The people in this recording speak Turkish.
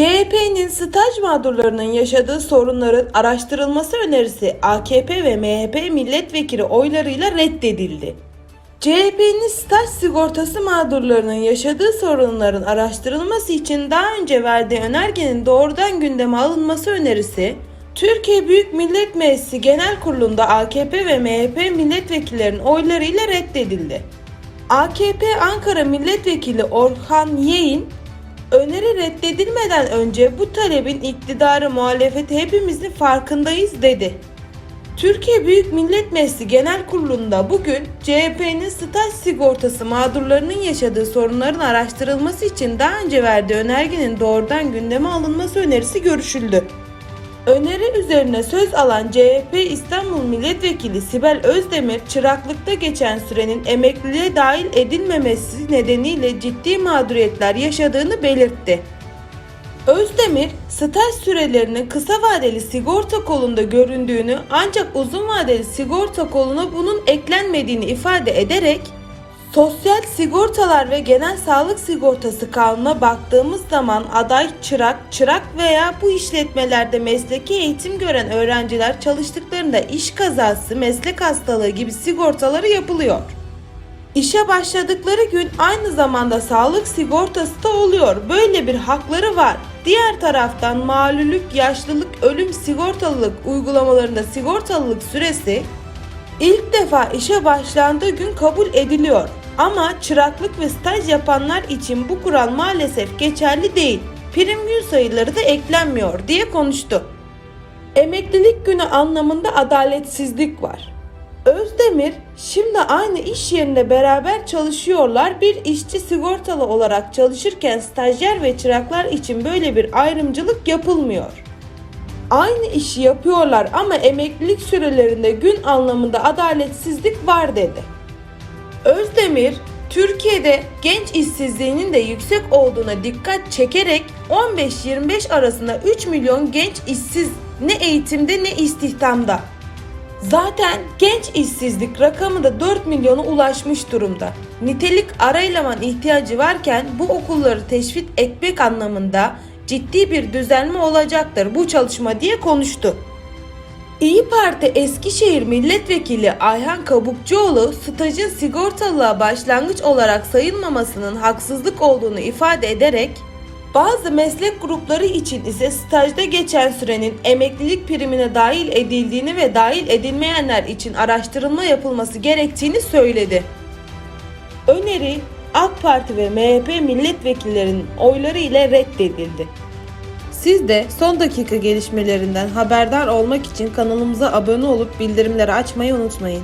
CHP'nin staj mağdurlarının yaşadığı sorunların araştırılması önerisi AKP ve MHP milletvekili oylarıyla reddedildi. CHP'nin staj sigortası mağdurlarının yaşadığı sorunların araştırılması için daha önce verdiği önergenin doğrudan gündeme alınması önerisi, Türkiye Büyük Millet Meclisi Genel Kurulu'nda AKP ve MHP milletvekillerinin oylarıyla reddedildi. AKP Ankara Milletvekili Orhan Yeğin, öneri reddedilmeden önce bu talebin iktidarı muhalefeti hepimizin farkındayız dedi. Türkiye Büyük Millet Meclisi Genel Kurulu'nda bugün CHP'nin staj sigortası mağdurlarının yaşadığı sorunların araştırılması için daha önce verdiği önergenin doğrudan gündeme alınması önerisi görüşüldü. Öneri üzerine söz alan CHP İstanbul Milletvekili Sibel Özdemir, çıraklıkta geçen sürenin emekliliğe dahil edilmemesi nedeniyle ciddi mağduriyetler yaşadığını belirtti. Özdemir, staj sürelerinin kısa vadeli sigorta kolunda göründüğünü ancak uzun vadeli sigorta koluna bunun eklenmediğini ifade ederek Sosyal sigortalar ve genel sağlık sigortası kanuna baktığımız zaman aday çırak, çırak veya bu işletmelerde mesleki eğitim gören öğrenciler çalıştıklarında iş kazası, meslek hastalığı gibi sigortaları yapılıyor. İşe başladıkları gün aynı zamanda sağlık sigortası da oluyor. Böyle bir hakları var. Diğer taraftan malulük, yaşlılık, ölüm sigortalılık uygulamalarında sigortalılık süresi ilk defa işe başlandığı gün kabul ediliyor. Ama çıraklık ve staj yapanlar için bu kural maalesef geçerli değil. Prim gün sayıları da eklenmiyor diye konuştu. Emeklilik günü anlamında adaletsizlik var. Özdemir, şimdi aynı iş yerinde beraber çalışıyorlar. Bir işçi sigortalı olarak çalışırken stajyer ve çıraklar için böyle bir ayrımcılık yapılmıyor. Aynı işi yapıyorlar ama emeklilik sürelerinde gün anlamında adaletsizlik var dedi. Özdemir, Türkiye'de genç işsizliğinin de yüksek olduğuna dikkat çekerek 15-25 arasında 3 milyon genç işsiz ne eğitimde ne istihdamda. Zaten genç işsizlik rakamı da 4 milyona ulaşmış durumda. Nitelik ara eleman ihtiyacı varken bu okulları teşvik etmek anlamında ciddi bir düzenleme olacaktır bu çalışma diye konuştu. İyi Parti Eskişehir Milletvekili Ayhan Kabukçuoğlu stajın sigortalılığa başlangıç olarak sayılmamasının haksızlık olduğunu ifade ederek bazı meslek grupları için ise stajda geçen sürenin emeklilik primine dahil edildiğini ve dahil edilmeyenler için araştırılma yapılması gerektiğini söyledi. Öneri AK Parti ve MHP milletvekillerinin oyları ile reddedildi. Siz de son dakika gelişmelerinden haberdar olmak için kanalımıza abone olup bildirimleri açmayı unutmayın.